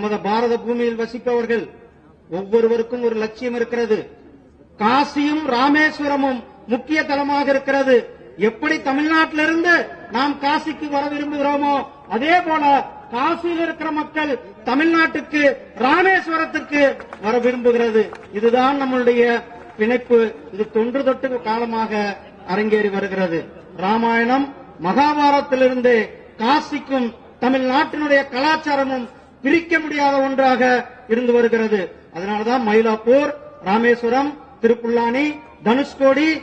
நமது பாரத பூமியில் வசிப்பவர்கள் ஒவ்வொருவருக்கும் ஒரு லட்சியம் இருக்கிறது. காசியும் ராமேஸ்வரமும் முக்கிய தலமாக இருக்கிறது. எப்படி தமிழ்நாட்டிலிருந்து நாம் காசிக்கு வர விரும்புகிறோமோ அதே போல காசியில் இருக்கிற மக்கள் தமிழ்நாட்டுக்கு ராமேஸ்வரத்திற்கு வர விரும்புகிறது. இதுதான் நம்மளுடைய பிணைப்பு. இது தொன்று தொட்டு காலமாக அரங்கேறி வருகிறது. ராமாயணம் மகாபாரத்திலிருந்து காசிக்கும் தமிழ்நாட்டினுடைய கலாச்சாரமும் பிரிக்க முடியாத ஒன்றாக இருந்து வருகிறது. அதனாலதான் மயிலாப்பூர் ராமேஸ்வரம் திருப்புல்லானி தனுஷ்கோடி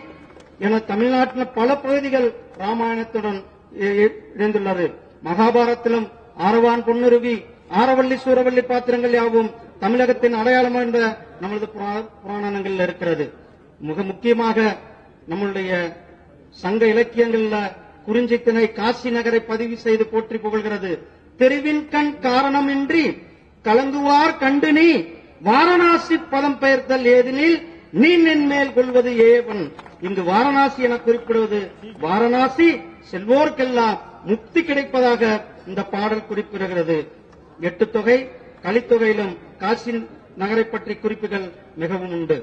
என தமிழ்நாட்டில் பல பகுதிகள் ராமாயணத்துடன் இணைந்துள்ளது. மகாபாரத்திலும் ஆரவான் பொன்னுருவி ஆரவள்ளி சூரவள்ளி பாத்திரங்கள் யாவும் தமிழகத்தின் அடையாளம் என்ற நமது புரா- புராணங்களில் இருக்கிறது. மிக முக்கியமாக நம்மளுடைய சங்க இலக்கியங்கள்ல குறிஞ்சித்தினை காசி நகரை பதிவு செய்து போற்றி புகழ்கிறது. தெருவின் கண் காரணமின்றி கலங்குவார் கண்டு நீ. வாரணாசி பதம் பெயர்த்தல் ஏதெனில் நீ நின் மேல் கொள்வது ஏவன். இங்கு வாரணாசி என குறிப்பிடுவது வாரணாசி செல்வோர்க்கெல்லாம் முக்தி கிடைப்பதாக இந்த பாடல் குறிப்பிடுகிறது. எட்டு தொகை கலித்தொகையிலும் காசி நகரை பற்றி குறிப்புகள் மிகவும் உண்டு.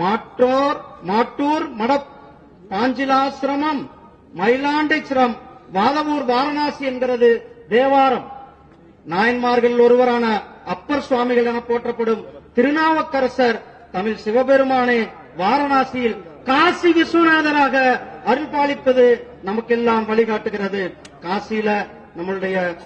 மாற்றோர் மாட்டூர் மட பாஞ்சிலாசிரமம் மயிலாண்டேஸ்வரம் வாதவூர் வாரணாசி என்கிறது தேவாரம். நாயன்மார்கள் ஒருவரான அப்பர் சுவாமிகள் என போற்றப்படும் திருநாவுக்கரசர் தமிழ் சிவபெருமானே வாரணாசியில் காசி விஸ்வநாதராக அருள்பாலிப்பது நமக்கெல்லாம் வழிகாட்டுகிறது. காசியில நம்மளுடைய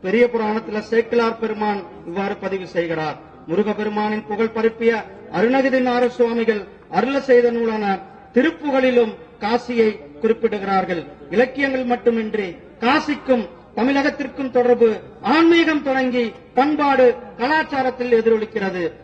பெரிய புராணத்துல சேக்கிலார் பெருமான் இவ்வாறு பதிவு செய்கிறார். முருகபெருமானின் புகழ் பரப்பிய அருணகிரிநாத சுவாமிகள் அருள செய்த நூலான திருப்புகளிலும் காசியை குறிப்பிடுகிறார்கள். இலக்கியங்கள் மட்டுமின்றி காசிக்கும் தமிழகத்திற்கும் தொடர்பு ஆன்மீகம் தொடங்கி பண்பாடு கலாச்சாரத்தில் எதிரொலிக்கிறது.